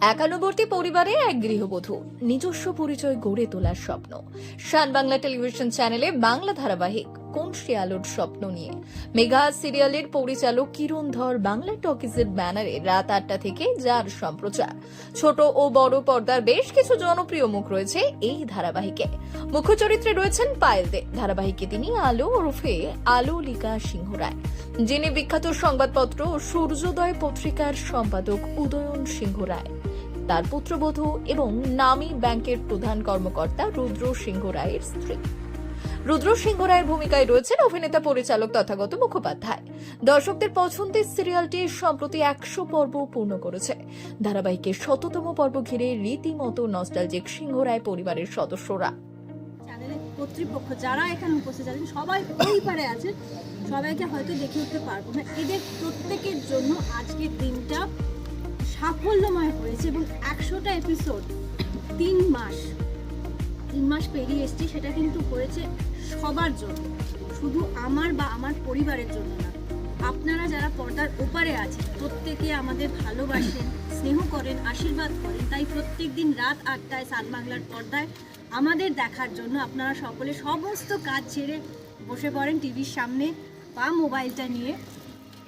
একান্নবর্তী পরিবারে এক গৃহবধূ। নিজস্ব পরিচয় গড়ে তোলার স্বপ্ন। শান বাংলা টেলিভিশন চ্যানেলে বাংলা ধারাবাহিক কোন শিয়ালোর স্বপ্ন নিয়ে। মেগা সিরিয়ালের পরিচালক কিরণ ধর বাংলা টকিজের ব্যানারে রাত আটটা থেকে যার সম্প্রচার। ছোট ও বড় পর্দার বেশ কিছু জনপ্রিয় মুখ রয়েছে এই ধারাবাহিকে। মুখ্য চরিত্রে রয়েছেন পায়েল দে। ধারাবাহিকে তিনি আলো ওরফে আলো লিকা সিংহ রায়। যিনি বিখ্যাত সংবাদপত্র সূর্যোদয় পত্রিকার সম্পাদক উদয়ন সিংহ রায়। তার পুত্রবধূ এবং নামী ব্যাংকের প্রধান কর্মকর্তা রুদ্র সিংহ রায়ের স্ত্রী। রুদ্র সিংহ রায়ের ভূমিকায় রয়েছেন অভিনেতা, পরিচালক তথাগত মুখোপাধ্যায়। দর্শকদের পছন্দের সিরিয়ালটি সম্প্রতি একশো পর্ব পূর্ণ করেছে। ধারাবাহিকের শততম পর্ব ঘিরে রীতিমতো নস্টালজিক সিংহ রায় পরিবারের সদস্যরা। কর্তৃপক্ষ যারা এখানে উপস্থিত আছেন, সবাই ওই পারে আছেন, সবাইকে হয়তো দেখে উঠতে পারব না। এদের প্রত্যেকের জন্য আজকের দিনটা সাফল্যময় হয়েছে এবং একশোটা এপিসোড তিন মাস তিন মাস পেরিয়ে এসছি, সেটা কিন্তু হয়েছে সবার জন্য, শুধু আমার বা আমার পরিবারের জন্য না। আপনারা যারা পর্দার ওপারে আছেন, প্রত্যেকে আমাদের ভালোবাসেন, স্নেহ করেন, আশীর্বাদ করেন, তাই প্রত্যেক দিন রাত আটটায় সাত বাংলার পর্দায় আমাদের দেখার জন্য আপনারা সকলে সমস্ত কাজ ছেড়ে বসে পড়েন টিভির সামনে বা মোবাইলটা নিয়ে।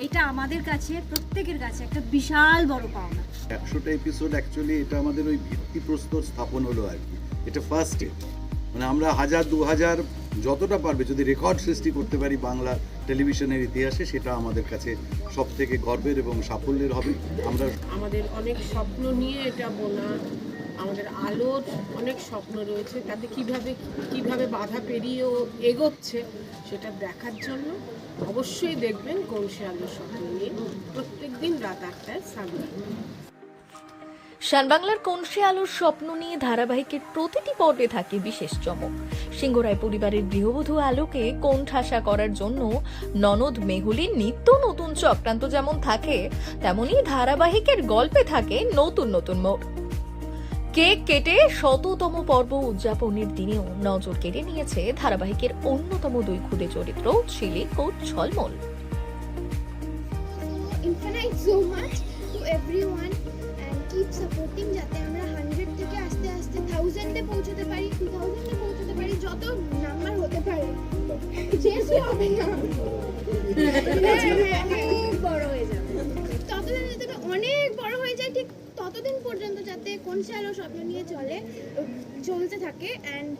এটা আমাদের কাছে প্রত্যেকের কাছে একটা বিশাল বড় পাওনা। একশোটা এপিসোড অ্যাকচুয়ালি এটা আমাদের ওই ভিত্তিপ্রস্তর স্থাপন হলো আর কি। এটা ফার্স্ট স্টেপ মানে আমরা হাজার দু হাজার যতটা পারবে যদি রেকর্ড সৃষ্টি করতে পারি বাংলা টেলিভিশনের ইতিহাসে সেটা আমাদের কাছে সব থেকে গর্বের এবং সাফল্যের হবে। আমরা আমাদের অনেক স্বপ্ন নিয়ে এটা বোনা আমাদের আলোর অনেক স্বপ্ন রয়েছে, তাতে কীভাবে কীভাবে বাধা পেরিয়েও এগোচ্ছে সেটা দেখার জন্য অবশ্যই দেখবেন কোন সে আলোর স্বপ্ন নিয়ে প্রত্যেক দিন রাত আটটায় সামনে শানবাংলার কনসে আলোর স্বপ্ন নিয়ে ধারাবাহিকের প্রতিটি পর্বে থাকে বিশেষ চমক। সিংহরায় পরিবারের গৃহবধূ আলোকে কোণঠাসা করার জন্য ননদ মেহুলির নিত্য নতুন চক্রান্ত যেমন থাকে তেমনি ধারাবাহিকের গল্পে থাকে নতুন নতুন মোড়। কেক কেটে শততম পর্ব উদযাপনের দিনেও নজর কেড়ে নিয়েছে ধারাবাহিকের অন্যতম দুই খুদে চরিত্র ছিলিক ও ছলমল যাতে আমরা থেকে আস্তে আস্তে পৌঁছতে পারি টু থাউজেন্ডে পৌঁছতে পারি যত নাম্বার হতে পারে শেষ হবে না হ্যাঁ, হ্যাঁ, হ্যাঁ, অনেক বড় হয়ে যাবে ততদিন অনেক বড় হয়ে যায় ঠিক ততদিন পর্যন্ত যাতে কোন আলো স্বপ্ন নিয়ে চলে চলতে থাকে? অ্যান্ড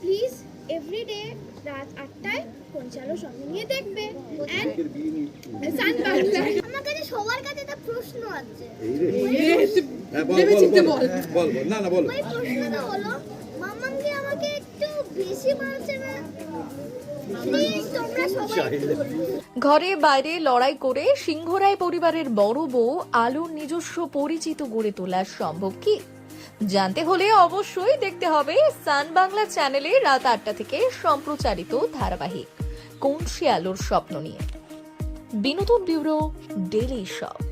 প্লিজ এভরিডে রাত আটটায় কোন আলো স্বপ্ন নিয়ে দেখবে। আমার কাছে সবার কাছে একটা প্রশ্ন আছে। রে। হ্যাঁ, না না বল। প্রশ্নটা হলো ঘরে বাইরে লড়াই করে সিংহরায় পরিবারের বড় বউ আলোর নিজস্ব পরিচিত গড়ে তোলা সম্ভব কি? জানতে হলে অবশ্যই দেখতে হবে সান বাংলা চ্যানেলে রাত আটটা থেকে সম্প্রচারিত ধারাবাহিক। কোন সে আলোর স্বপ্ন নিয়ে? বিনোদন ব্যুরো ডেলি শপ।